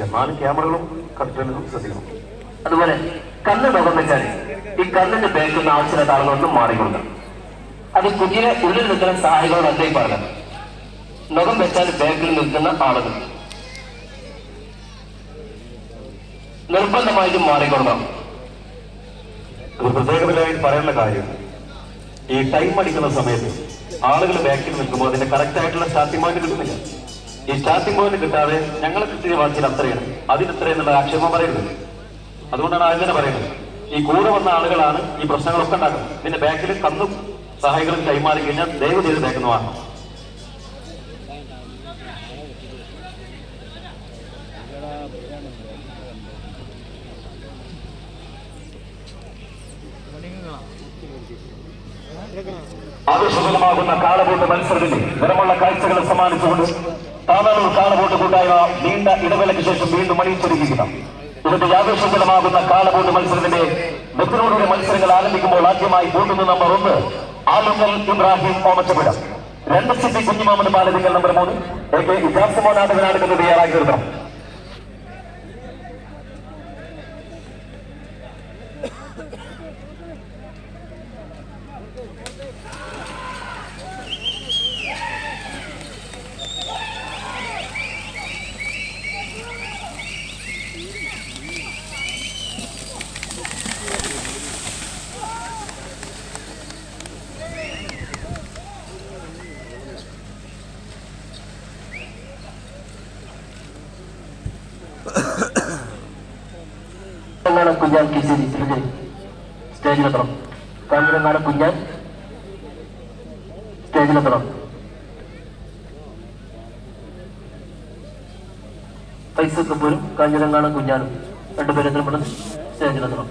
ശ്രദ്ധിക്കുക. നാല് ക്യാമറകളും കണ്ടിട്ടുണ്ടെന്നും ശ്രദ്ധിക്കണം. അതുപോലെ കണ്ണ് മുഖം വെച്ചാൽ ഈ കല്ലിന്റെ ബേക്കുന്ന ആവശ്യമില്ല താളുകളൊന്നും മാറിക്കൊണ്ട് അത് കുഞ്ഞിനെ ഉള്ളിൽ നിൽക്കുന്ന സഹായികളോട് അദ്ദേഹം പറഞ്ഞത് മുഖം വെച്ചാൽ ബാക്കിൽ നിൽക്കുന്ന ആളുകൾ. നിർബന്ധമായിട്ടും മാറിക്കൊണ്ടാണ് ഒരു പറയേണ്ട കാര്യം ഈ ടൈം അടിക്കുന്ന സമയത്ത് ആളുകൾ ബാക്കിൽ നിൽക്കുമ്പോൾ അതിന്റെ കറക്റ്റ് ആയിട്ടുള്ള സ്റ്റാർട്ടിംഗ് പോയിന്റ് കിട്ടുന്നില്ല. ഈ സ്റ്റാർട്ടിംഗ് പോയിന്റ് കിട്ടാതെ ഞങ്ങൾ കിട്ടിയ വാച്ചിൽ അത്രയാണ്. അതിന് ഇത്രയെന്നുള്ള ആക്ഷേപം പറയുന്നത് അതുകൊണ്ടാണ് അങ്ങനെ പറയുന്നത് ഈ കൂടെ വന്ന ആളുകളാണ് ഈ പ്രശ്നങ്ങളൊക്കെ ഉണ്ടാക്കുന്നത്. പിന്നെ ബാക്കിൽ കന്നും സഹായികളും കൈമാറി കഴിഞ്ഞാൽ ദയവ് ചെയ്ത് വാങ്ങണം. ആവേശകരമാകുന്ന കാളബോട്ട് മത്സരത്തിൽ നിറമുള്ള കാഴ്ചകൾ സമ്മാനിച്ചുകൊണ്ട് താനാളൂർ കാളബോട്ട് കൂട്ടായ്മ നീണ്ട ഇടവേളയ്ക്ക് ശേഷം വീണ്ടും മണിച്ചൊരുക്കിക്കുന്നു ഇവിടുത്തെ യാദൃശ്യമാകുന്ന കാളബോട്ട് മത്സരത്തിന്റെ ബത്തിനോടുകൂടി മത്സരങ്ങൾ ആരംഭിക്കുമ്പോൾ ആദ്യമായി ബോട്ടുന്ന നമ്പർ ഒന്ന് ആലുങ്ങൽ ഇബ്രാഹിം ഓമച്ചപുരം. രണ്ട് സിറ്റി കുഞ്ഞുമാമന്റെ പാലതിങ്കൽ നമ്പർ മൂന്ന്. എ കെ നാടകനാടുകൾ തയ്യാറാക്കി നിർത്തണം കാഞ്ഞിരങ്ങാട് കുഞ്ഞാൻ കിശേരി തിരുചേരി സ്റ്റേജിലെത്തണം എന്നാണ് കുഞ്ഞാൻ സ്റ്റേജിലെത്തണം പൈസ കപ്പൂരും കാഞ്ഞിരങ്ങാട് കുഞ്ഞാനും രണ്ടുപേരും എത്രപ്പെടുന്നു സ്റ്റേജിലെത്തണം